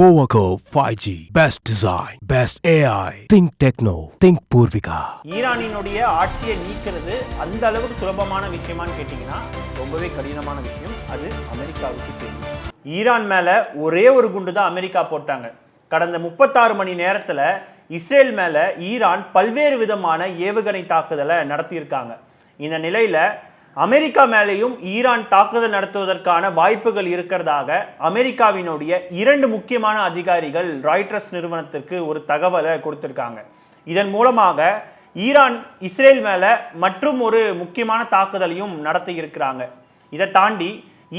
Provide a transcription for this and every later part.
போவகோ five G best design best AI think techno think Poorvika ஈரானினுடைய ஆட்சியை நீக்கிறது அந்த அளவுக்கு சுலபமான விஷயமான்னு கேட்டிங்கன்னா ரொம்பவே கடினமான விஷயம். அது அமெரிக்காவுக்கு தெரியும். ஈரான் மேலே ஒரே ஒரு குண்டு தான் அமெரிக்கா போட்டாங்க. கடந்த முப்பத்தாறு மணி நேரத்தில் இஸ்ரேல் மேலே ஈரான் பல்வேறு விதமான ஏவுகணை தாக்குதலை நடத்தியிருக்காங்க. இந்த நிலையில் அமெரிக்கா மேலேயும் ஈரான் தாக்குதல் நடத்துவதற்கான வாய்ப்புகள் இருக்கிறதாக அமெரிக்காவினுடைய இரண்டு முக்கியமான அதிகாரிகள் ராய்டர்ஸ் நிறுவனத்திற்கு ஒரு தகவலை கொடுத்திருக்காங்க. இதன் மூலமாக ஈரான் இஸ்ரேல் மேல மற்றும் ஒரு முக்கியமான தாக்குதலையும் நடத்தி இருக்கிறாங்க. இதை தாண்டி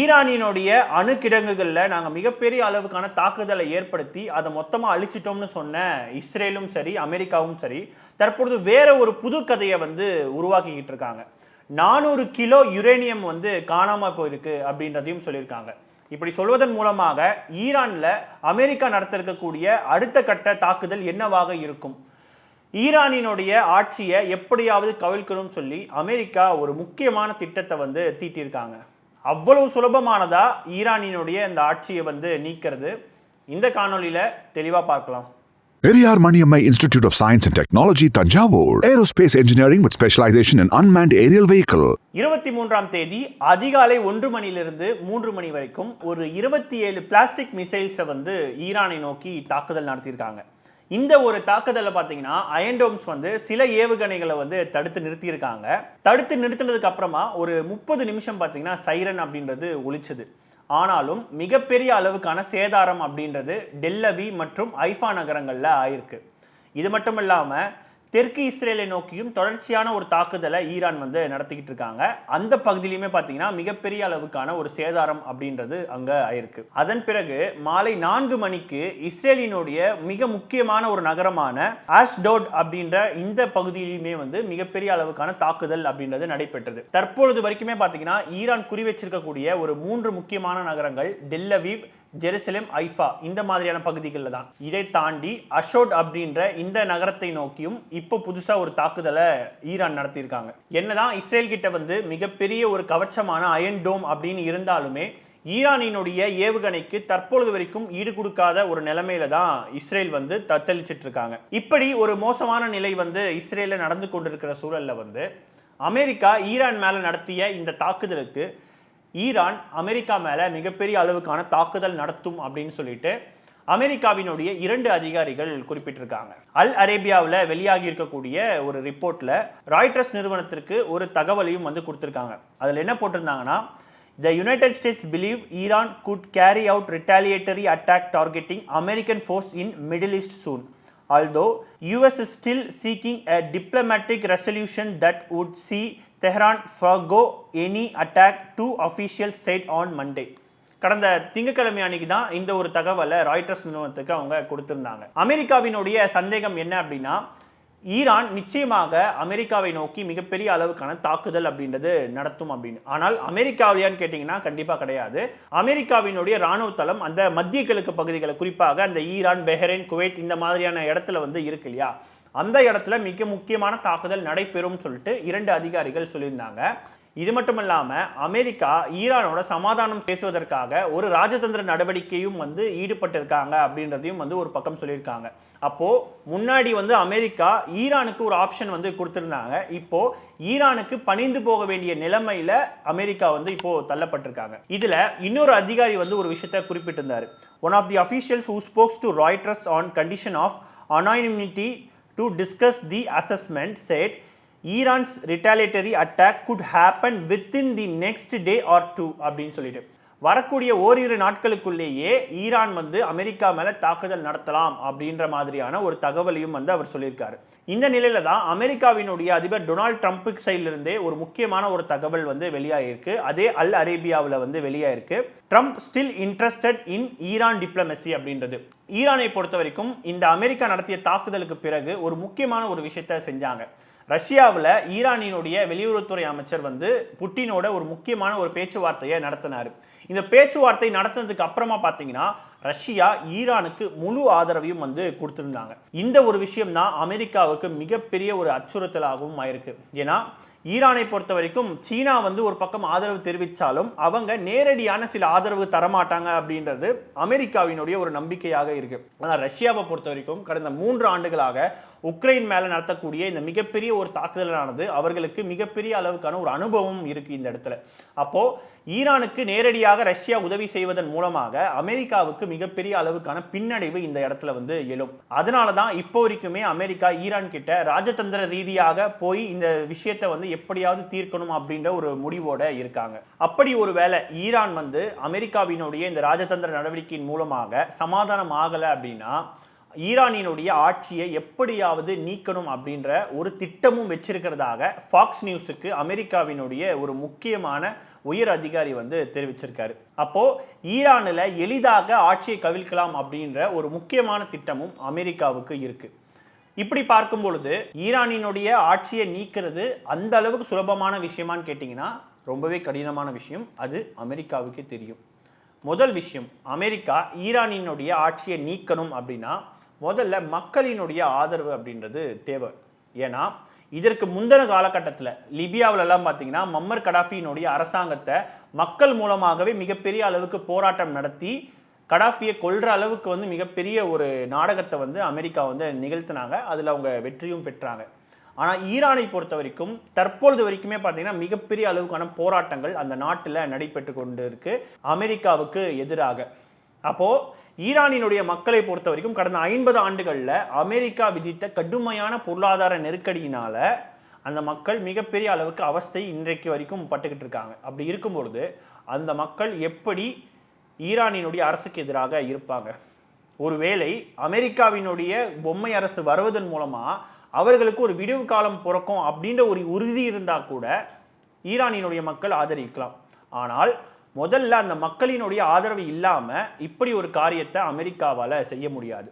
ஈரானினுடைய அணு கிடங்குகளில் நாங்கள் மிகப்பெரிய அளவுக்கான தாக்குதலை ஏற்படுத்தி அதை மொத்தமாக அழிச்சிட்டோம்னு சொன்ன இஸ்ரேலும் சரி அமெரிக்காவும் சரி தற்பொழுது வேற ஒரு புது கதையை வந்து உருவாக்கிக்கிட்டு இருக்காங்க. நானூறு கிலோ யுரேனியம் வந்து காணாமல் போயிருக்கு அப்படின்றதையும் சொல்லியிருக்காங்க. இப்படி சொல்வதன் மூலமாக ஈரானில் அமெரிக்கா நடத்திருக்கக்கூடிய அடுத்த கட்ட தாக்குதல் என்னவாக இருக்கும்? ஈரானினுடைய ஆட்சியை எப்படியாவது கவிழ்க்கணும்னு சொல்லி அமெரிக்கா ஒரு முக்கியமான திட்டத்தை வந்து தீட்டியிருக்காங்க. அவ்வளவு சுலபமானதா ஈரானினுடைய இந்த ஆட்சியை வந்து நீக்கிறது? இந்த காணொலியில் தெளிவாக பார்க்கலாம். Periyar Maniammai institute of science and technology Thanjavur aerospace engineering with specialisation in unmanned aerial vehicle இருபத்தி மூன்றாம் தேதி அதிகாலை ஒன்று மணியிலிருந்து மூன்று மணி வரைக்கும் ஒரு இருபத்தி ஏழு பிளாஸ்டிக் மிசைல்ஸை வந்து ஈரானை நோக்கி தாக்குதல் நடத்தியிருக்காங்க. இந்த ஒரு தாக்குதலை பார்த்தீங்கன்னா அயன்டோம்ஸ் வந்து சில ஏவுகணைகளை வந்து தடுத்து நிறுத்தியிருக்காங்க. தடுத்து நிறுத்தினதுக்கு அப்புறமா ஒரு முப்பது நிமிஷம் பார்த்தீங்கன்னா சைரன் அப்படின்றது ஒழிச்சது ஆனாலும் மிகப்பெரிய அளவுக்கான சேதாரம் அப்படின்றது டெல்லவி மற்றும் ஐஃபா நகரங்களில் ஆயிருக்கு. இது மட்டும் இல்லாமல் தெற்கு இஸ்ரேலை நோக்கியும் தொடர்ச்சியான ஒரு தாக்குதலை ஈரான் வந்து நடத்திக்கிட்டு இருக்காங்க. அந்த பகுதியிலுமே பார்த்தீங்கன்னா மிகப்பெரிய அளவுக்கான ஒரு சேதாரம் அப்படின்றது அங்கே ஆயிருக்கு. அதன் பிறகு மாலை நான்கு மணிக்கு இஸ்ரேலினுடைய மிக முக்கியமான ஒரு நகரமான ஆஷ்டோட் அப்படின்ற இந்த பகுதியிலுமே வந்து மிகப்பெரிய அளவுக்கான தாக்குதல் அப்படின்றது நடைபெற்றது. தற்பொழுது வரைக்குமே பார்த்தீங்கன்னா ஈரான் குறி வச்சிருக்கக்கூடிய ஒரு மூன்று முக்கியமான நகரங்கள் டெல்லவீவ் ஜெருசலேம் ஐஃபா இந்த மாதிரியான பகுதிகளில் தான். இதை தாண்டி அஷோட் அப்படின்ற இந்த நகரத்தை நோக்கியும் இப்போ புதுசாக ஒரு தாக்குதலை ஈரான் நடத்தியிருக்காங்க. என்னதான் இஸ்ரேல் கிட்ட வந்து மிகப்பெரிய ஒரு கவச்சமான அயன் டோம் அப்படின்னு இருந்தாலுமே ஈரானினுடைய ஏவுகணைக்கு தற்பொழுது வரைக்கும் ஈடு கொடுக்காத ஒரு நிலைமையில தான் இஸ்ரேல் வந்து தத்தளிச்சிட்டு இருக்காங்க இப்படி ஒரு மோசமான நிலை வந்து இஸ்ரேல நடந்து கொண்டிருக்கிற சூழல்ல வந்து அமெரிக்கா ஈரான் மேல நடத்திய இந்த தாக்குதலுக்கு ஈரான் அமெரிக்கா மேலே மிகப்பெரிய அளவுக்கான தாக்குதல் நடத்தும் அப்படின்னு சொல்லிட்டு அமெரிக்காவினுடைய இரண்டு அதிகாரிகள் குறிப்பிட்டிருக்காங்க அல் அரேபியாவில் வெளியாகி இருக்கக்கூடிய ஒரு ரிப்போர்ட்டில் ராய்டர்ஸ் நிறுவனத்திற்கு ஒரு தகவலையும் வந்து கொடுத்துருக்காங்க அதில் என்ன போட்டிருந்தாங்கன்னா the United States believe Iran could carry out retaliatory attack targeting American forces in Middle East soon although US is still seeking a diplomatic resolution that would see Tehran forgo any attack two official said on Monday கடந்த திங்கட்கிழமை அன்னைக்கு தான் இந்த ஒரு தகவலை Reuters நிறுவனத்துக்கு அவங்க கொடுத்திருந்தாங்க. அமெரிக்காவினுடைய சந்தேகம் என்ன அப்படின்னா ஈரான் நிச்சயமாக அமெரிக்காவை நோக்கி மிகப்பெரிய அளவுக்கான தாக்குதல் அப்படின்றது நடத்தும் அப்படின்னு. ஆனால் அமெரிக்காவிலையான்னு கேட்டிங்கன்னா கண்டிப்பாக கிடையாது. அமெரிக்காவினுடைய ராணுவ தளம் அந்த மத்திய கிழக்கு பகுதிகளை குறிப்பாக அந்த ஈரான் பெஹ்ரைன் குவைத் இந்த மாதிரியான இடத்துல வந்து இருக்கு இல்லையா? அந்த இடத்துல மிக முக்கியமான தாக்குதல் நடைபெறும் சொல்லிட்டு இரண்டு அதிகாரிகள் சொல்லியிருந்தாங்க. இது மட்டும் இல்லாமல் அமெரிக்கா ஈரானோட சமாதானம் பேசுவதற்காக ஒரு ராஜதந்திர நடவடிக்கையும் வந்து ஈடுபட்டிருக்காங்க அப்படின்றதையும் வந்து ஒரு பக்கம் சொல்லியிருக்காங்க. அப்போ முன்னாடி வந்து அமெரிக்கா ஈரானுக்கு ஒரு ஆப்ஷன் வந்து கொடுத்துருந்தாங்க. இப்போ ஈரானுக்கு பணிந்து போக வேண்டிய நிலைமையில அமெரிக்கா வந்து இப்போ தள்ளப்பட்டிருக்காங்க. இதுல இன்னொரு அதிகாரி வந்து ஒரு விஷயத்தை குறிப்பிட்டிருந்தாரு. One of the officials who spoke to Reuters on condition of anonymity to discuss the assessment said Iran's retaliatory attack could happen within the next day or two அப்படின்னு சொல்லிட்டு. வரக்கூடிய ஓரிரு நாட்களுக்குள்ளேயே ஈரான் வந்து அமெரிக்கா மேல தாக்குதல் நடத்தலாம் அப்படின்ற மாதிரியான ஒரு தகவலையும் வந்து அவர் சொல்லியிருக்காரு. இந்த நிலையில தான் அமெரிக்காவினுடைய அதிபர் டொனால்ட் ட்ரம்ப்புக்கு சைட்ல ஒரு முக்கியமான ஒரு தகவல் வந்து வெளியாயிருக்கு. அதே அல் அரேபியாவில் வந்து வெளியாயிருக்கு. Trump still interested in Iran diplomacy அப்படின்றது. ஈரானை பொறுத்த வரைக்கும் இந்த அமெரிக்கா நடத்திய தாக்குதலுக்கு பிறகு ஒரு முக்கியமான ஒரு விஷயத்த செஞ்சாங்க. ரஷ்யாவில் ஈரானினுடைய வெளியுறவுத்துறை அமைச்சர் வந்து புட்டினோட ஒரு முக்கியமான ஒரு பேச்சுவார்த்தையை நடத்தினார். இந்த பேச்சுவார்த்தை நடத்தினதுக்கு அப்புறமா பார்த்தீங்கன்னா ரஷ்யா ஈரானுக்கு முழு ஆதரவையும் வந்து கொடுத்துருந்தாங்க. இந்த ஒரு விஷயம் தான் அமெரிக்காவுக்கு மிகப்பெரிய ஒரு அச்சுறுத்தலாகவும் ஆயிருக்கு. ஏன்னா ஈரானை பொறுத்த வரைக்கும் சீனா வந்து ஒரு பக்கம் ஆதரவு தெரிவித்தாலும் அவங்க நேரடியான சில ஆதரவு தரமாட்டாங்க அப்படின்றது அமெரிக்காவினுடைய ஒரு நம்பிக்கையாக இருக்கு. ஆனால் ரஷ்யாவை பொறுத்த வரைக்கும் கடந்த மூன்று ஆண்டுகளாக உக்ரைன் மேலே நடத்தக்கூடிய இந்த மிகப்பெரிய ஒரு தாக்குதலானது அவர்களுக்கு மிகப்பெரிய அளவுக்கான ஒரு அனுபவம் இருக்கு இந்த இடத்துல. அப்போ ஈரானுக்கு நேரடியாக ரஷ்யா உதவி செய்வதன் மூலமாக அமெரிக்காவுக்கு மிகப்பெரிய அளவுக்கான பின்னடைவு இந்த இடத்துல வந்து எழும். அதனால தான் இப்போ வரைக்குமே அமெரிக்கா ஈரான் கிட்ட ராஜதந்திர ரீதியாக போய் இந்த விஷயத்தை வந்து எப்படியாவது தீர்க்கணும் அப்படின்ற ஒரு முடிவோட இருக்காங்க. அப்படி ஒரு வேலை ஈரான் வந்து அமெரிக்காவினுடைய இந்த ராஜதந்திர நடவடிக்கையின் மூலமாக சமாதானம் ஆகலை அப்படின்னா ஈரானினுடைய ஆட்சியை எப்படியாவது நீக்கணும் அப்படின்ற ஒரு திட்டமும் வச்சிருக்கிறதாக ஃபாக்ஸ் நியூஸுக்கு அமெரிக்காவினுடைய ஒரு முக்கியமான உயர் அதிகாரி வந்து தெரிவிச்சிருக்காரு. அப்போ ஈரானில் எளிதாக ஆட்சியை கவிழ்க்கலாம் அப்படின்ற ஒரு முக்கியமான திட்டமும் அமெரிக்காவுக்கு இருக்கு. இப்படி பார்க்கும் பொழுது ஈரானினுடைய ஆட்சியை நீக்கிறது அந்த அளவுக்கு சுலபமான விஷயமான்னு கேட்டிங்கன்னா ரொம்பவே கடினமான விஷயம். அது அமெரிக்காவுக்கே தெரியும். முதல் விஷயம் அமெரிக்கா ஈரானினுடைய ஆட்சியை நீக்கணும் அப்படின்னா முதல்ல மக்களினுடைய ஆதரவு அப்படின்றது தேவை. ஏன்னா இதற்கு முந்தின காலகட்டத்தில் லிபியாவிலலாம் பார்த்தீங்கன்னா மம்மர் கடாஃபியினுடைய அரசாங்கத்தை மக்கள் மூலமாகவே மிகப்பெரிய அளவுக்கு போராட்டம் நடத்தி கடாஃபியை கொள்கிற அளவுக்கு வந்து மிகப்பெரிய ஒரு நாடகத்தை வந்து அமெரிக்கா வந்து நிகழ்த்தினாங்க. அதில் அவங்க வெற்றியும் பெற்றாங்க. ஆனால் ஈரானை பொறுத்த வரைக்கும் தற்பொழுது வரைக்குமே பார்த்தீங்கன்னா மிகப்பெரிய அளவுக்கான போராட்டங்கள் அந்த நாட்டில் நடைபெற்று கொண்டு இருக்கு அமெரிக்காவுக்கு எதிராக. அப்போது ஈரானினுடைய மக்களை பொறுத்த வரைக்கும் கடந்த ஐம்பது ஆண்டுகளில் அமெரிக்கா விதித்த கடுமையான பொருளாதார நெருக்கடியினால் அந்த மக்கள் மிகப்பெரிய அளவுக்கு அவஸ்தை இன்றைக்கு வரைக்கும் பட்டுக்கிட்டு இருக்காங்க. அப்படி இருக்கும் பொழுது அந்த மக்கள் எப்படி ஈரானினுடைய அரசுக்கு எதிராக இருப்பாங்க? ஒருவேளை அமெரிக்காவினுடைய பொம்மை அரசு வருவதன் மூலமாக அவர்களுக்கு ஒரு விடிவு காலம் பிறக்கும் அப்படின்ற ஒரு உறுதி இருந்தால் கூட ஈரானினுடைய மக்கள் ஆதரிக்கலாம். ஆனால் முதல்ல அந்த மக்களினுடைய ஆதரவு இல்லாமல் இப்படி ஒரு காரியத்தை அமெரிக்காவால் செய்ய முடியாது.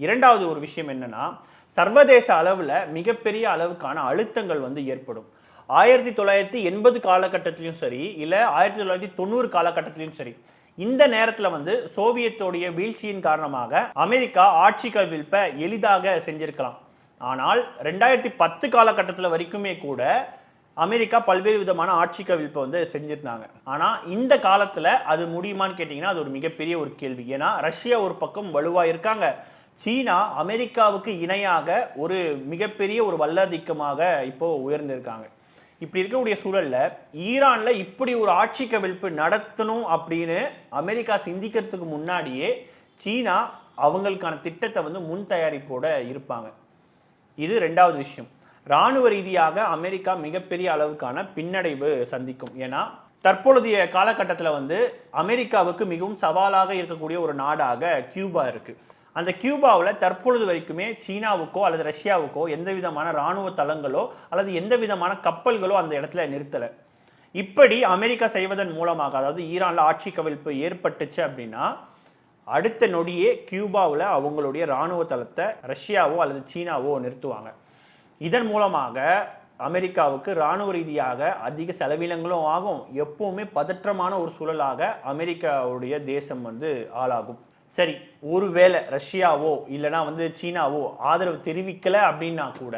இரண்டாவது ஒரு விஷயம் என்னன்னா சர்வதேச அளவில் மிகப்பெரிய அளவுக்கான அழுத்தங்கள் வந்து ஏற்படும். ஆயிரத்தி தொள்ளாயிரத்தி எண்பது காலகட்டத்திலையும் சரி இல்லை ஆயிரத்தி தொள்ளாயிரத்தி தொண்ணூறு காலகட்டத்திலையும் சரி இந்த நேரத்தில் வந்து சோவியத்தோடைய வீழ்ச்சியின் காரணமாக அமெரிக்கா ஆட்சி கவிழ்ப்ப எளிதாக செஞ்சிருக்கலாம். ஆனால் ரெண்டாயிரத்தி பத்து காலகட்டத்தில் வரைக்குமே கூட அமெரிக்கா பல்வேறு விதமான ஆட்சி கவிழ்ப்பை வந்து செஞ்சிருந்தாங்க. ஆனால் இந்த காலத்தில் அது முடியுமான்னு கேட்டிங்கன்னா அது ஒரு மிகப்பெரிய ஒரு கேள்வி. ஏன்னா ரஷ்யா ஒரு பக்கம் வலுவாக இருக்காங்க. சீனா அமெரிக்காவுக்கு இணையாக ஒரு மிகப்பெரிய ஒரு வல்லதிக்கமாக இப்போ உயர்ந்திருக்காங்க. இப்படி இருக்கக்கூடிய சூழல்ல ஈரான்ல இப்படி ஒரு ஆட்சி கவிழ்ப்பு நடத்தணும் அப்படின்னு அமெரிக்கா சிந்திக்கிறதுக்கு முன்னாடியே சீனா அவங்களுக்கான திட்டத்தை வந்து முன் தயாரிப்போட இருப்பாங்க. இது ரெண்டாவது விஷயம். ராணுவ ரீதியாக அமெரிக்கா மிகப்பெரிய அளவுக்கான பின்னடைவு சந்திக்கும். ஏன்னா தற்பொழுதைய காலகட்டத்தில் வந்து அமெரிக்காவுக்கு மிகவும் சவாலாக இருக்கக்கூடிய ஒரு நாடாக கியூபா இருக்கு. அந்த கியூபாவில் தற்பொழுது வரைக்குமே சீனாவுக்கோ அல்லது ரஷ்யாவுக்கோ எந்த விதமான ராணுவ தளங்களோ அல்லது எந்த விதமான கப்பல்களோ அந்த இடத்துல நிறுத்தலை. இப்படி அமெரிக்கா செய்வதன் மூலமாக அதாவது ஈரானில் ஆட்சி கவிழ்ப்பு ஏற்பட்டுச்சு அப்படின்னா அடுத்த நொடியே கியூபாவில் அவங்களுடைய ராணுவ தளத்தை ரஷ்யாவோ அல்லது சீனாவோ நிறுத்துவாங்க. இதன் மூலமாக அமெரிக்காவுக்கு ராணுவ ரீதியாக அதிக செலவினங்களும் ஆகும். எப்பவுமே பதற்றமான ஒரு சூழலாக அமெரிக்காவுடைய தேசம் வந்து ஆளாகும். சரி ஒருவேளை ரஷ்யாவோ இல்லைனா வந்து சீனாவோ ஆதரவு தெரிவிக்கலை அப்படின்னா கூட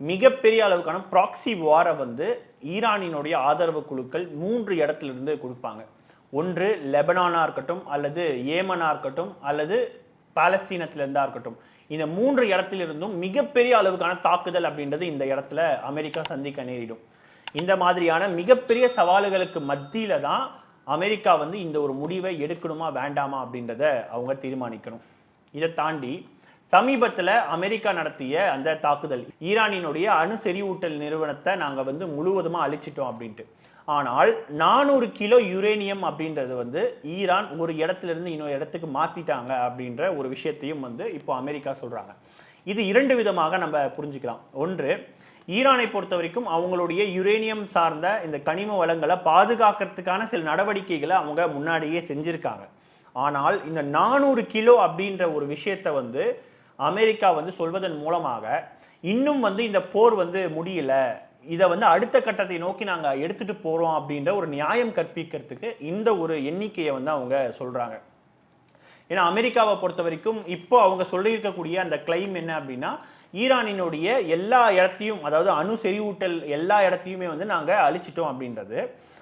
மிகப்பெரிய அளவுக்கான ப்ராக்சி வாரை வந்து ஈரானினுடைய ஆதரவு குழுக்கள் மூன்று இடத்துல இருந்து கொடுப்பாங்க. ஒன்று லெபனானா இருக்கட்டும் அல்லது ஏமனா இருக்கட்டும் அல்லது பாலஸ்தீனத்திலிருந்தா இருக்கட்டும். இந்த மூன்று இடத்திலிருந்தும் மிகப்பெரிய அளவுக்கான தாக்குதல் அப்படின்றது இந்த இடத்துல அமெரிக்கா சந்திக்க நேரிடும். இந்த மாதிரியான மிகப்பெரிய சவால்களுக்கு மத்தியில தான் அமெரிக்கா வந்து இந்த ஒரு முடிவை எடுக்கணுமா வேண்டாமா அப்படின்றத அவங்க தீர்மானிக்கணும். இதை தாண்டி சமீபத்தில் அமெரிக்கா நடத்திய அந்த தாக்குதல் ஈரானினுடைய அணு செறிவூட்டல் நிறுவனத்தை நாங்கள் வந்து முழுவதுமாக அழிச்சிட்டோம் அப்படின்ட்டு. ஆனால் நானூறு கிலோ யுரேனியம் அப்படின்றது வந்து ஈரான் ஒரு இடத்துல இருந்து இன்னொரு இடத்துக்கு மாற்றிட்டாங்க அப்படின்ற ஒரு விஷயத்தையும் வந்து இப்போ அமெரிக்கா சொல்கிறாங்க இது இரண்டு விதமாக நம்ம புரிஞ்சுக்கலாம். ஒன்று ஈரானை பொறுத்த வரைக்கும் அவங்களுடைய யுரேனியம் சார்ந்த இந்த கனிம வளங்களை பாதுகாக்கிறதுக்கான சில நடவடிக்கைகளை அவங்க முன்னாடியே செஞ்சிருக்காங்க. ஆனால் இந்த நானூறு கிலோ அப்படின்ற ஒரு விஷயத்தை வந்து அமெரிக்கா வந்து சொல்வதன் மூலமாக இன்னும் வந்து இந்த போர் வந்து முடியல. இதை வந்து அடுத்த கட்டத்தை நோக்கி நாங்கள் எடுத்துட்டு போகிறோம் அப்படின்ற ஒரு நியாயம் கற்பிக்கிறதுக்கு இந்த ஒரு எண்ணிக்கையை வந்து அவங்க சொல்கிறாங்க ஏன்னா அமெரிக்காவை பொறுத்த வரைக்கும் இப்போ அவங்க சொல்லியிருக்கக்கூடிய அந்த கிளைம் என்ன அப்படின்னா ஈரானினுடைய எல்லா இடத்தையும் அதாவது அணு செறிவூட்டல் எல்லா இடத்தையுமே வந்து நாங்கள் அழிச்சிட்டோம் அப்படின்றது.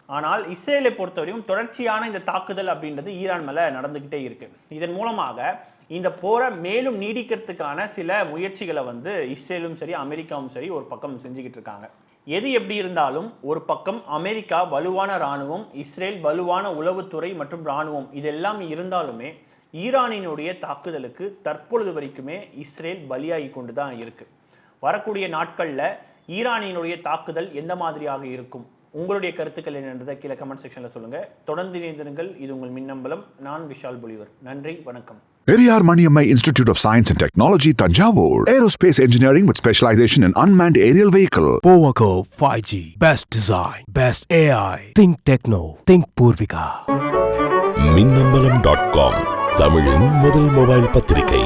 ஆனால் இஸ்ரேலை பொறுத்தவரையும் தொடர்ச்சியான இந்த தாக்குதல் அப்படின்றது ஈரான் மேலே நடந்துக்கிட்டே இருக்கு. இதன் மூலமாக இந்த போரை மேலும் நீடிக்கிறதுக்கான சில முயற்சிகளை வந்து இஸ்ரேலும் சரி அமெரிக்காவும் சரி ஒரு பக்கம் செஞ்சுக்கிட்டு இருக்காங்க. எது எப்படி இருந்தாலும் ஒரு பக்கம் அமெரிக்கா வலுவான இராணுவம் இஸ்ரேல் வலுவான உளவுத்துறை மற்றும் இராணுவம் இதெல்லாம் இருந்தாலுமே ஈரானினுடைய தாக்குதலுக்கு தற்பொழுது வரைக்குமே இஸ்ரேல் பலியாகி கொண்டு தான் இருக்கு. வரக்கூடிய நாட்களில் ஈரானினுடைய தாக்குதல் எந்த மாதிரியாக இருக்கும்? உங்களுடைய கருத்துக்கள் என்னன்றதை கீழே கமெண்ட் செக்ஷனில் சொல்லுங்கள் தொடர்ந்து இணைந்திருங்கள். இது உங்கள் மின்னம்பலம். நான் விஷால் பொலிவர். நன்றி வணக்கம். Periyar Maniammai Institute of Science and Technology, Tanjavur. Aerospace engineering with specialization in unmanned aerial vehicle. Powaco 5G. Best design. Best AI. Think techno. Think Purvika. Minnambalam dot com தமிழின் முதல் மொபைல் பத்திரிகை